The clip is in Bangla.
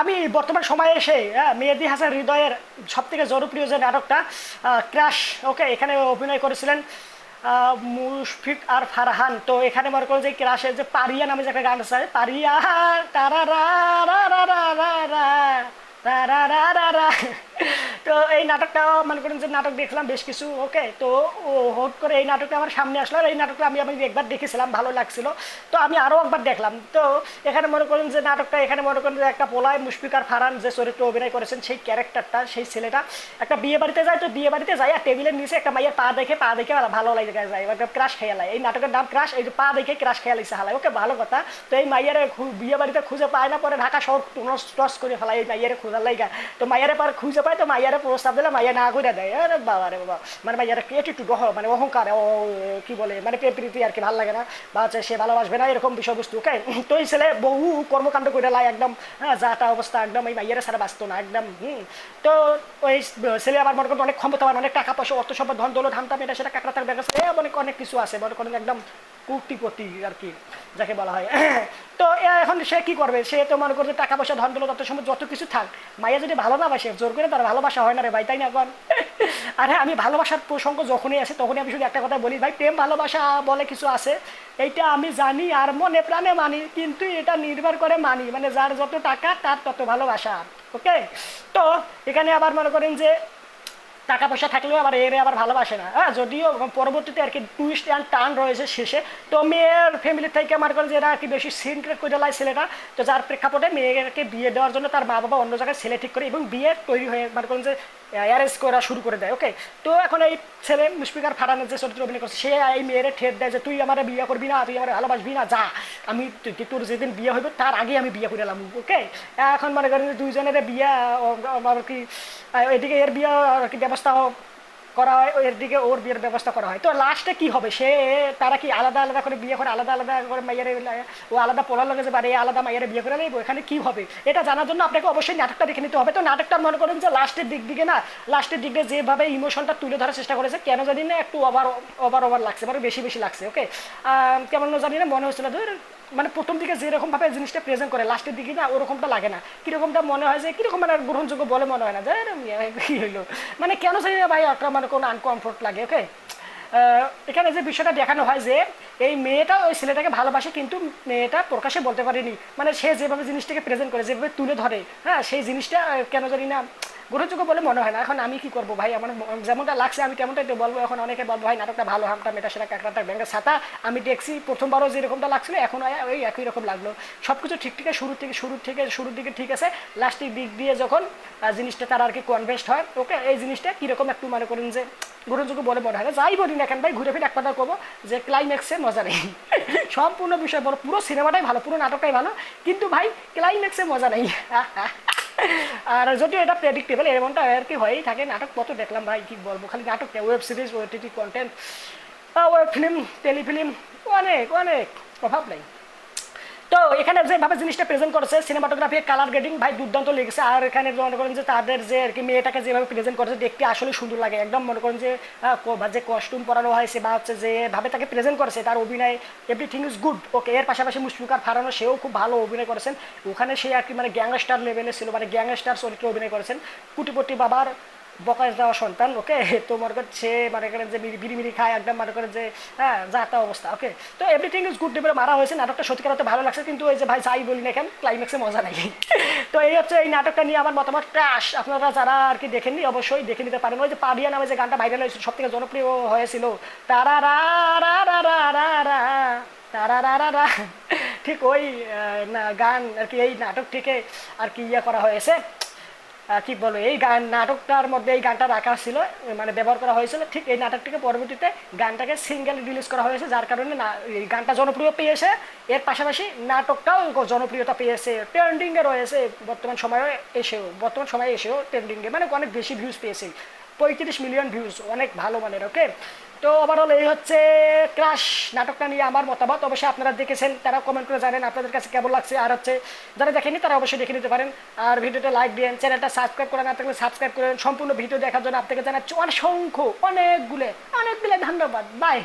আমি বর্তমান সময়ে এসে হ্যাঁ, মেহেদি হাসান হৃদয়ের সব থেকে জনপ্রিয় যে নাটকটা ক্রাশ ওকে এখানে অভিনয় করেছিলেন মুশফিক আর ফারহান তো এখানে মনে করেন যে ক্রাশের যে পারিয়া নামে যে একটা গান আছে পারিয়া তারা। তো এই নাটকটা মনে করেন যে নাটক দেখলাম বেশ কিছু, ওকে, তো ও হট করে এই নাটকটা আমার সামনে আসলো আর এই নাটকটা আমি আমি একবার দেখেছিলাম, ভালো লাগছিল। তো আমি আরও একবার দেখলাম। তো এখানে মনে করেন যে নাটকটা, এখানে মনে করেন যে একটা পোলায় মুশফিকার ফারান যে চরিত্র অভিনয় করেছেন, সেই ক্যারেক্টারটা, সেই ছেলেটা একটা বিয়ে বাড়িতে যায়, তো বিয়ে বাড়িতে যায় আর টেবিলের নিচে একটা মাইয়ের পা দেখে পা দেখে ভালো লাগে, যায় একটা ক্রাশ খেয়ে এই নাটকের নাম ক্রাশ এই পা দেখে ক্রাশ খেয়াল ইসে হালায় ওকে, ভালো কথা। তো এই মাইয়ারে বিয়ে বাড়িতে খুঁজে পায় না, পরে ঢাকা শহর টস করে ফেলায় এই মাইয়ারে খোঁজার লাইগা। তো মাইয়ারে পর খুঁজে পায়, তো মাইয়ারে প্রস্তাব দিলে মাইয়া না করে দেয়। আরে বাবা রে বাবা। মানে মাইয়ারে এটিটিউড মানে অহংকার, ও, কি বলে মানে প্রেম প্রীতি আর কি, ভালো লাগে না। বা সে ভালোবাসবে না, এরকম বিষয়বস্তু ওকে তো এই ছেলে বহু কর্মকাণ্ড করে লাই, একদম হ্যাঁ যাটা অবস্থা, একদম, এই মাইয়ারে ছাড়া বাঁচতো না, একদম, হুম। তো ওই ছেলে আবার মনে করেন অনেক ক্ষমতাবান, অনেক টাকা পয়সা, অর্থ সম্পদ ধন দৌলত হামতাম এটা সেটা কাকড়া তার ব্যাগে অনেক অনেক কিছু আছে, মনে করেন একদম কুটিপতি আর কি, যাকে বলা হয়। তো এখন সে কি করবে? সে তো মনে করছে টাকা পয়সা, ধন দৌলত, অর্থ সম্পদ, যত কিছু থাক মাইয়া যদি ভালো না বাসে, জোর করে তার ভালোবাসা হয় না রে ভাই, তাই না এখন আরে আমি ভালোবাসার প্রসঙ্গ যখনই আসে, তখনই আমি শুধু একটা কথা বলি, ভাই, প্রেম, ভালোবাসা বলে কিছু আছে? এইটা আমি জানি আর মনে প্রাণে মানি, কিন্তু এটা নির্ভর করে মানি মানে যার যত টাকা, তার তত ভালোবাসা। ওকে তো এখানে আবার মনে করেন যে টাকা পয়সা থাকলেও আবার এর আবার ভালোবাসে না। হ্যাঁ যদিও পরবর্তীতে আর কি টুইস্ট অ্যান্ড টার্ন রয়েছে শেষে। তো মেয়ের ফ্যামিলি থেকে মনে করেন যে এরা আর কি বেশি সিনক্রেট করে লাই ছেলেটা, তো যার প্রেক্ষাপটে মেয়েকে বিয়ে দেওয়ার জন্য তার মা বাবা অন্য জায়গায় ছেলে ঠিক করে এবং বিয়ে তৈরি হয়ে মনে করেন যে অ্যারেঞ্জ করা শুরু করে দেয় ওকে তো এখন এই ছেলে মুশফিকার ফাটানের যে চরিত্র অভিনয় করছে, সে এই মেয়েরে ঠেট দেয় যে, তুই আমার বিয়ে করবি না, তুই আমার ভালোবাসবি না, যা। আমি তোর যেদিন বিয়ে হইবে, তার আগে আমি বিয়ে করে এলাম ওকে এখন মনে করেন যে দুইজনের বিয়ে আর কি এদিকে এর বিয়ে, আর কি ব্যবস্থা করা হয় এর দিকে ওর বিয়ের ব্যবস্থা করা হয়। তো লাস্টে কি হবে? সে, তারা কি আলাদা আলাদা করে বিয়ে করে, আলাদা আলাদা করে মাইয়ারে, ও আলাদা পোলার লগে যে আলাদা মাইয়ারে বিয়ে করে নেব? এখানে কি হবে? এটা জানার জন্য আপনাকে অবশ্যই নাটকটা দেখে নিতে হবে। তো নাটকটা মনে করেন যে লাস্টের দিক দিকে না লাস্টের দিক দিয়ে যেভাবে ইমোশনটা তুলে ধরার চেষ্টা করেছে, কেন জানি না একটু ওভার ওভার ওভার লাগছে মানে বেশি বেশি লাগছে ওকে কেমন জানি না, মনে হচ্ছিল ধর মানে প্রথম দিকে যেরকম ভাবে জিনিসটা প্রেজেন্ট করে লাস্টের দিকে না ওরকমটা লাগে না। কিরকমটা মনে হয় যে, কীরকম মানে গ্রহণযোগ্য বলে মনে হয় না। যে কি হইল? মানে কেন জানি না ভাই, একটা মানে কোনো আনকমফোর্ট লাগে ওকে এখানে যে বিষয়টা দেখানো হয় যে, এই মেয়েটা ওই ছেলেটাকে ভালোবাসে কিন্তু মেয়েটা প্রকাশে বলতে পারেনি। মানে সে যেভাবে জিনিসটাকে প্রেজেন্ট করে, যেভাবে তুলে ধরে হ্যাঁ সেই জিনিসটা কেন জানি না গ্রহণযোগ্য বলে মনে হয় না। এখন আমি কি করব ভাই? আমার যেমনটা লাগছে, আমি তেমনটাই তো বলব। এখন অনেকে বলব, ভাই, নাটকটা ভালো, হামটা মেটা সেটা কাঁকড়াটা ব্যাঙ্গের ছাতা। আমি দেখছি প্রথমবারও যেরকমটা লাগছিল, এখন ওই- একই রকম লাগল। সব কিছু ঠিক থেকে শুরু থেকে শুরু থেকে শুরুর দিকে ঠিক আছে। লাস্টের দিক দিয়ে যখন জিনিসটা তার আর কি কনভেস্ট হয়, ওকে, এই জিনিসটা কীরকম একটু মনে করেন যে গ্রহণযোগ্য বলে মনে হয় না। যাই বলি না কেন ভাই, ঘুরে ফিরে এক কথা করব যে ক্লাইম্যাক্সে মজা নেই। সম্পূর্ণ বিষয় বলো পুরো সিনেমাটাই ভালো, পুরো নাটকটাই ভালো। কিন্তু ভাই ক্লাইম্যাক্সে মজা নেই। আর যদিও এটা প্রেডিক্টেবল এমনটা আর কি হয়েই থাকে, নাটক কত দেখলাম ভাই, কি বলব, খালি নাটক web series OTT content web film telefilm অনেক অনেক, অভাব নেই। তো এখানে যেভাবে জিনিসটা প্রেজেন্ট করেছে সিনেমাটোগ্রাফি কালার গ্রেডিং ভাই দুর্দান্ত লেগেছে। আর এখানে মনে করেন যে তাদের যে আর কি মেয়েটাকে যেভাবে প্রেজেন্ট করেছে, দেখতে আসলে সুন্দর লাগে। একদম মনে করেন যে যে কস্টিউম পরানো হয়েছে বা হচ্ছে যেভাবে তাকে প্রেজেন্ট করেছে, তার অভিনয় এভরিথিং ইজ গুড ওকে এর পাশাপাশি মুশফিকার ফারানো, সেও খুব ভালো অভিনয় করেছেন। ওখানে সে আর কি মানে গ্যাংস্টার লেভেলে ছিল মানে গ্যাংস্টার চরিত্রে অভিনয় করেছেন। কুটিপটি বাবার বকায় দেওয়া সন্তান ওকে তো মনে করেন সে মনে করেন যে বিড়ি মিড়ি খায়, একদম মনে করেন যে হ্যাঁ যা অবস্থা ওকে তো এভরিথিং ইজ গুড ডেভেলপ মারা হয়েছে, নাটকটা সত্যিকার অর্থে ভালো লাগছে, কিন্তু ওই যে ভাই যাই বলি না কেন ক্লাইম্যাক্সে মজা নাই। তো এই হচ্ছে এই নাটকটা নিয়ে আমার মতামত ট্রাশ আপনারা যারা আর কি দেখেননি, অবশ্যই দেখে নিতে পারেন। ওই যে পাডিয়া নামে যে গানটা ভাইরাল হয়েছিল সব থেকে জনপ্রিয় হয়েছিল তারা রা রা রা রা রা ঠিক ওই গান আর কি, এই নাটক থেকে আর কি ইয়ে করা হয়েছে। কি বলো, এই গান, নাটকটার মধ্যে এই গানটা রাখা ছিল মানে ব্যবহার করা হয়েছিল। ঠিক এই নাটকটিকে পরবর্তীতে গানটাকে সিঙ্গেল রিলিজ করা হয়েছে, যার কারণে এই গানটা জনপ্রিয় পেয়েছে। এর পাশাপাশি নাটকটাও জনপ্রিয়তা পেয়েছে। ট্রেন্ডিংয়ে রয়েছে, বর্তমান সময়ে এসেও, বর্তমান সময়ে এসেও ট্রেন্ডিংয়ে মানে অনেক বেশি ভিউজ পেয়েছে। পঁয়ত্রিশ মিলিয়ন ভিউজ অনেক ভালো মানের ওকে তো ওভারঅল এই হচ্ছে ক্রাশ নাটকটা নিয়ে আমার মতামত। অবশ্যই আপনারা দেখেছেন তারা কমেন্ট করে জানেন আপনাদের কাছে কেমন লাগছে। আর হচ্ছে, যারা দেখেনি তারা অবশ্যই দেখে নিতে পারেন। আর ভিডিওটা লাইক দিন চ্যানেলটা সাবস্ক্রাইব করেন না থাকলে সাবস্ক্রাইব করেন সম্পূর্ণ ভিডিও দেখার জন্য আপনাকে জানাচ্ছি অসংখ্য, অনেকগুলো অনেকগুলো ধন্যবাদ। বাই